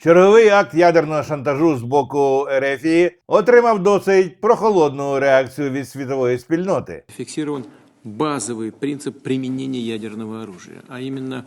Черговий акт ядерного шантажу з боку Ерефії отримав досить прохолодну реакцію від світової спільноти. фиксирован базовый принцип применения ядерного оружия, а именно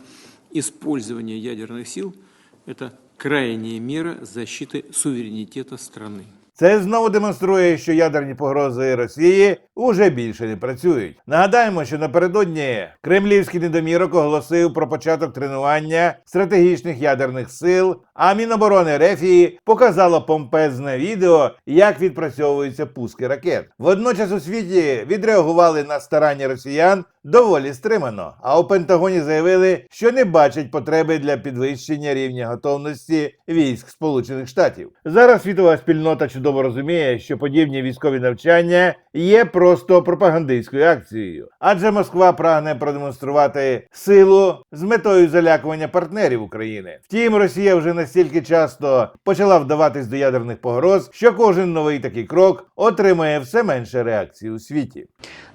использование ядерных сил – это крайняя мера защиты суверенитета страны. Це знову демонструє, що ядерні погрози Росії уже більше не працюють. Нагадаємо, що напередодні кремлівський недомірок оголосив про початок тренування стратегічних ядерних сил. А Міноборони Рефії показало помпезне відео, як відпрацьовуються пуски ракет. Водночас у світі відреагували на старання росіян доволі стримано. А у Пентагоні заявили, що не бачать потреби для підвищення рівня готовності військ Сполучених Штатів. Зараз світова спільнота чудово розуміє, що подібні військові навчання є просто пропагандистською акцією, адже Москва прагне продемонструвати силу з метою залякування партнерів України. Втім, Росія вже настільки часто почала вдаватись до ядерних погроз, що кожен новий такий крок отримує все менше реакції у світі.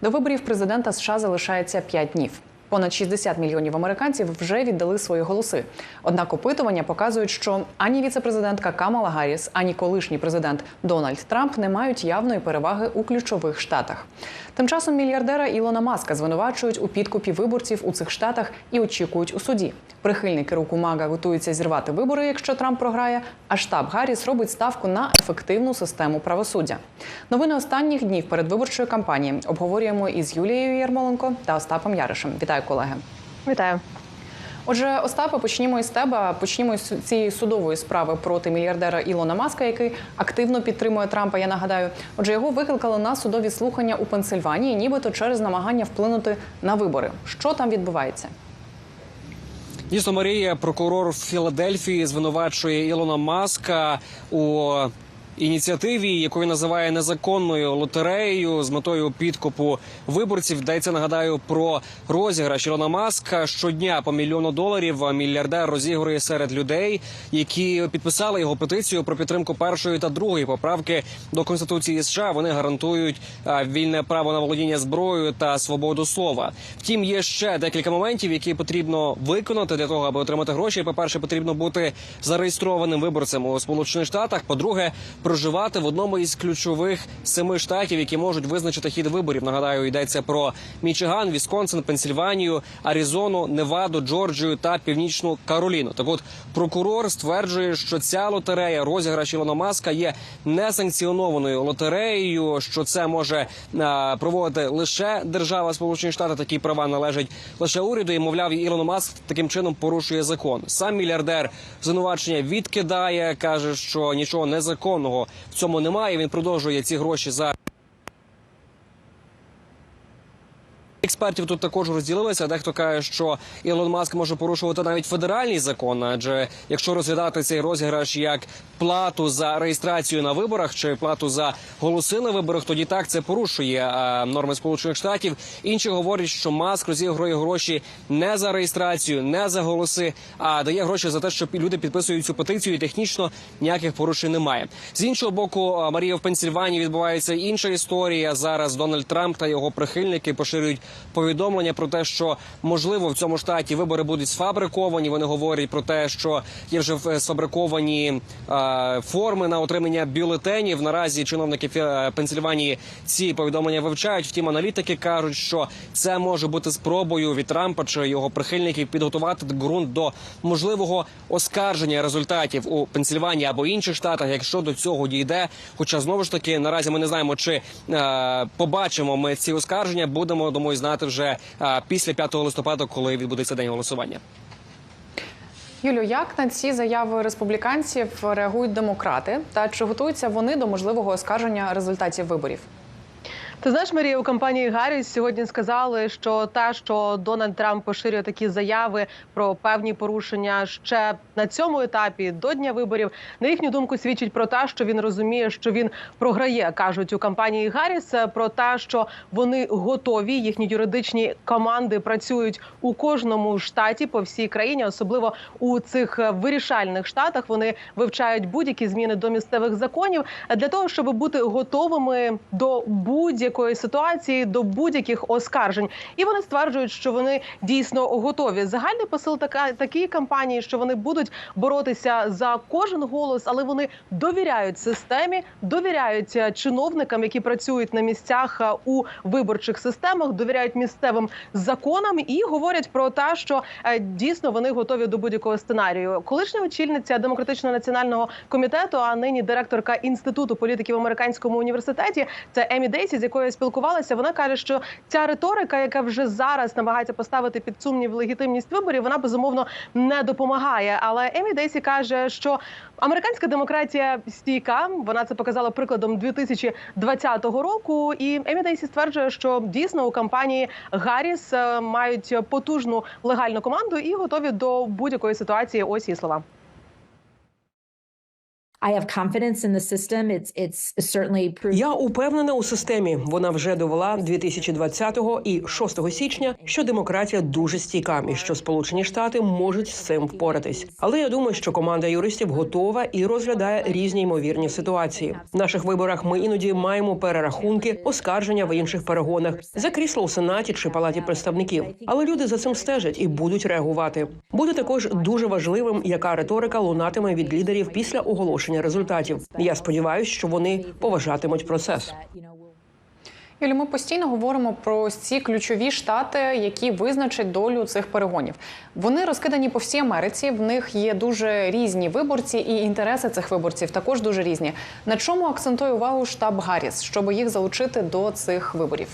До виборів президента США залишається 5 днів. Понад 60 мільйонів американців вже віддали свої голоси. Однак опитування показують, що ані віцепрезидентка Камала Гарріс, ані колишній президент Дональд Трамп не мають явної переваги у ключових штатах. Тим часом мільярдера Ілона Маска звинувачують у підкупі виборців у цих штатах і очікують у суді. Прихильники руку Мага готуються зірвати вибори, якщо Трамп програє. А штаб Гарріс робить ставку на ефективну систему правосуддя. Новини останніх днів передвиборчої кампанії обговорюємо із Юлією Ярмоленко та Остапом Яришем. Вітаю, колеги. Вітаю. Отже, Остапе, почнімо із тебе. Почнімо із цієї судової справи проти мільярдера Ілона Маска, який активно підтримує Трампа. Я нагадаю, отже, його викликали на судові слухання у Пенсильванії, нібито через намагання вплинути на вибори. Що там відбувається? Дійсно, Марія, прокурор Філадельфії, звинувачує Ілона Маска у ініціативі, яку він називає незаконною лотереєю з метою підкупу виборців. Йдеться, нагадаю, про розіграш Ілона Маска щодня по мільйону доларів. Мільярдер розігрує серед людей, які підписали його петицію про підтримку першої та другої поправки до конституції США. Вони гарантують вільне право на володіння зброєю та свободу слова. Втім, є ще декілька моментів, які потрібно виконати для того, аби отримати гроші. По перше, потрібно бути зареєстрованим виборцем у Сполучених Штатах. По-друге, проживати в одному із ключових семи штатів, які можуть визначити хід виборів. Нагадаю, йдеться про Мічиган, Вісконсин, Пенсільванію, Аризону, Неваду, Джорджію та Північну Кароліну. Так от прокурор стверджує, що ця лотерея розіграш Ілона Маска є несанкціонованою лотереєю, що це може а, проводити лише держава Сполучені Штати. Такі права належать лише уряду. І мовляв, Ілон Маск таким чином порушує закон. Сам мільярдер звинувачення відкидає, каже, що нічого незаконного в цьому немає. Він продовжує ці гроші за. Експертів тут також розділилися. Дехто каже, що Ілон Маск може порушувати навіть федеральний закон, адже якщо розглядати цей розіграш як плату за реєстрацію на виборах чи плату за голоси на виборах, тоді так це порушує е, норми Сполучених Штатів. Інші говорять, що Маск розігрує гроші не за реєстрацію, не за голоси, а дає гроші за те, що люди підписують цю петицію. і Технічно ніяких порушень немає. З іншого боку, е, Марія в Пенсільванії відбувається інша історія. Зараз Дональд Трамп та його прихильники поширюють повідомлення про те, що можливо в цьому штаті вибори будуть сфабриковані. Вони говорять про те, що є вже е, сфабриковані е, форми на отримання бюлетенів. Наразі чиновники е, Пенсільванії ці повідомлення вивчають. Втім, аналітики кажуть, що це може бути спробою від Трампа чи його прихильників підготувати ґрунт до можливого оскарження результатів у Пенсільванії або інших штатах, якщо до цього дійде. Хоча знову ж таки наразі ми не знаємо, чи е, побачимо ми ці оскарження. Будемо думаю знати вже е, після 5 листопада, коли відбудеться день голосування. Юлю, як на ці заяви республіканців реагують демократи? Та чи готуються вони до можливого оскарження результатів виборів? Ти знаєш, Марія, у компанії Гарріс сьогодні сказали, що те, що Дональд Трамп поширює такі заяви про певні порушення ще на цьому етапі до дня виборів, на їхню думку, свідчить про те, що він розуміє, що він програє. кажуть у компанії Гарріс про те, що вони готові. Їхні юридичні команди працюють у кожному штаті по всій країні, особливо у цих вирішальних штатах. Вони вивчають будь-які зміни до місцевих законів для того, щоб бути готовими до будь будь-якої ситуації, до будь-яких оскаржень. І вони стверджують, що вони дійсно готові. Загальний посил така такої кампанії, що вони будуть боротися за кожен голос, але вони довіряють системі, довіряють е, чиновникам, які працюють на місцях е, у виборчих системах, довіряють місцевим законам і говорять про те, що е, дійсно вони готові до будь-якого сценарію. Колишня очільниця демократичного національного комітету, а нині директорка інституту політики в американському університеті, це Емі Дейсі, з якою я спілкувалася. Вона каже, що ця риторика, яка вже зараз намагається поставити під сумнів легітимність виборів, вона безумовно не допомагає. Але Емі Дейсі каже, що американська демократія стійка. Вона це показала прикладом 2020 року. І Емі Дейсі стверджує, що дійсно у кампанії Гарріс е, мають потужну легальну команду і готові до будь-якої ситуації. Ось її слова. I have confidence in the system. It's it's certainly proved. Я упевнена у системі. Вона вже довела 2020-го і 6 січня, що демократія дуже стійка і що Сполучені Штати можуть з цим впоратись. Але я думаю, що команда юристів готова і розглядає різні ймовірні ситуації. В наших виборах ми іноді маємо перерахунки, оскарження в інших перегонах за крісло у сенаті чи палаті представників. Але люди за цим стежать і будуть реагувати. Буде також дуже важливим, яка риторика лунатиме від лідерів після оголошення результатів. Я сподіваюся, що вони поважатимуть процес. Юлі, ми постійно говоримо про ці ключові штати, які визначать долю цих перегонів. Вони розкидані по всій Америці. В них є дуже різні виборці, і інтереси цих виборців також дуже різні. На чому акцентує увагу штаб Гарріс, щоб їх залучити до цих виборів?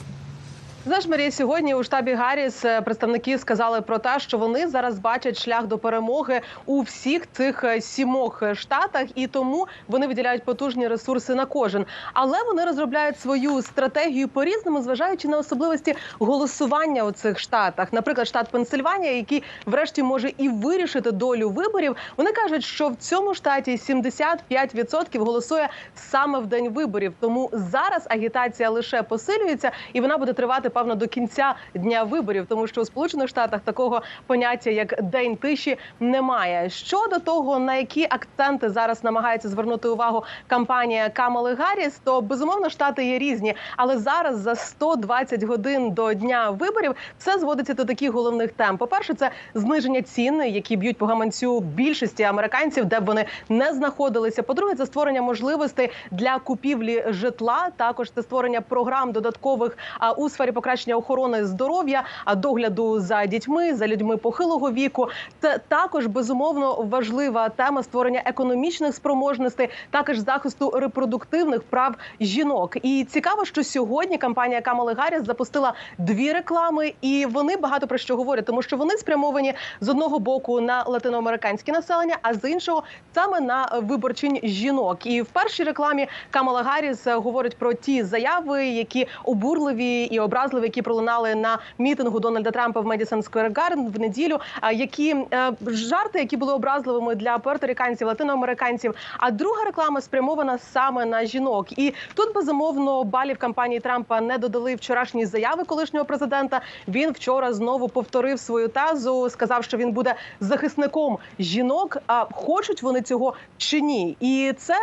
Знаєш, Марія, сьогодні у штабі Гарріс е, представники сказали про те, що вони зараз бачать шлях до перемоги у всіх цих е, сімох е, штатах, і тому вони виділяють потужні ресурси на кожен. Але вони розробляють свою стратегію по різному, зважаючи на особливості голосування у цих штатах. Наприклад, штат Пенсильванія, який врешті може і вирішити долю виборів. Вони кажуть, що в цьому штаті 75% голосує саме в день виборів. Тому зараз агітація лише посилюється, і вона буде тривати певно до кінця дня виборів, тому що у Сполучених Штатах такого поняття як день тиші немає. Щодо того, на які акценти зараз намагається звернути увагу кампанія Камали Гарріс, то безумовно штати є різні, але зараз за 120 годин до дня виборів все зводиться до таких головних тем. По перше, це зниження цін, які б'ють по гаманцю більшості американців, де б вони не знаходилися. По-друге, це створення можливостей для купівлі житла. Також це створення програм додаткових у сфері покращення охорони здоров'я, догляду за дітьми, за людьми похилого віку. Це також безумовно важлива тема створення економічних спроможностей, також захисту репродуктивних прав жінок. І цікаво, що сьогодні кампанія Камали Гарріс запустила дві реклами, і вони багато про що говорять, тому що вони спрямовані з одного боку на латиноамериканське населення, а з іншого саме на виборчень жінок. І в першій рекламі Камала Гарріс говорить про ті заяви, які обурливі і образливі, які пролунали на мітингу Дональда Трампа в Медісон Сквер Гарден в неділю. Які е, жарти, які були образливими для пуерториканців, латиноамериканців. А друга реклама спрямована саме на жінок. І тут безумовно балів кампанії Трампа не додали вчорашні заяви колишнього президента. Він вчора знову повторив свою тезу, сказав, що він буде захисником жінок. А хочуть вони цього чи ні? І це.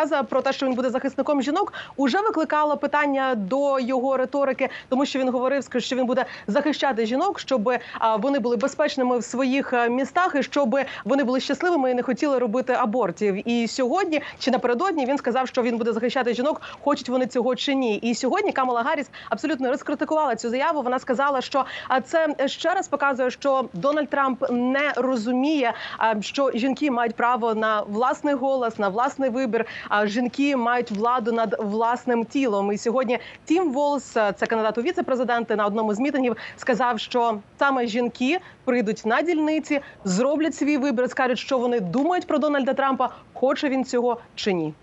Теза про те, що він буде захисником жінок, уже викликала питання до його риторики, тому що він говорив, що він буде захищати жінок, щоб вони були безпечними в своїх е, містах, і щоб вони були щасливими і не хотіли робити абортів. І сьогодні чи напередодні він сказав, що він буде захищати жінок, хочуть вони цього чи ні. І сьогодні Камала Гарріс абсолютно розкритикувала цю заяву. Вона сказала, що це ще раз показує, що Дональд Трамп не розуміє, що жінки мають право на власний голос, на власний вибір. Жінки мають владу над власним тілом. І сьогодні Тім Волс, це кандидат у віце-президенти, на одному з мітингів сказав, що саме жінки прийдуть на дільниці, зроблять свій вибір, скажуть, що вони думають про Дональда Трампа, хоче він цього чи ні.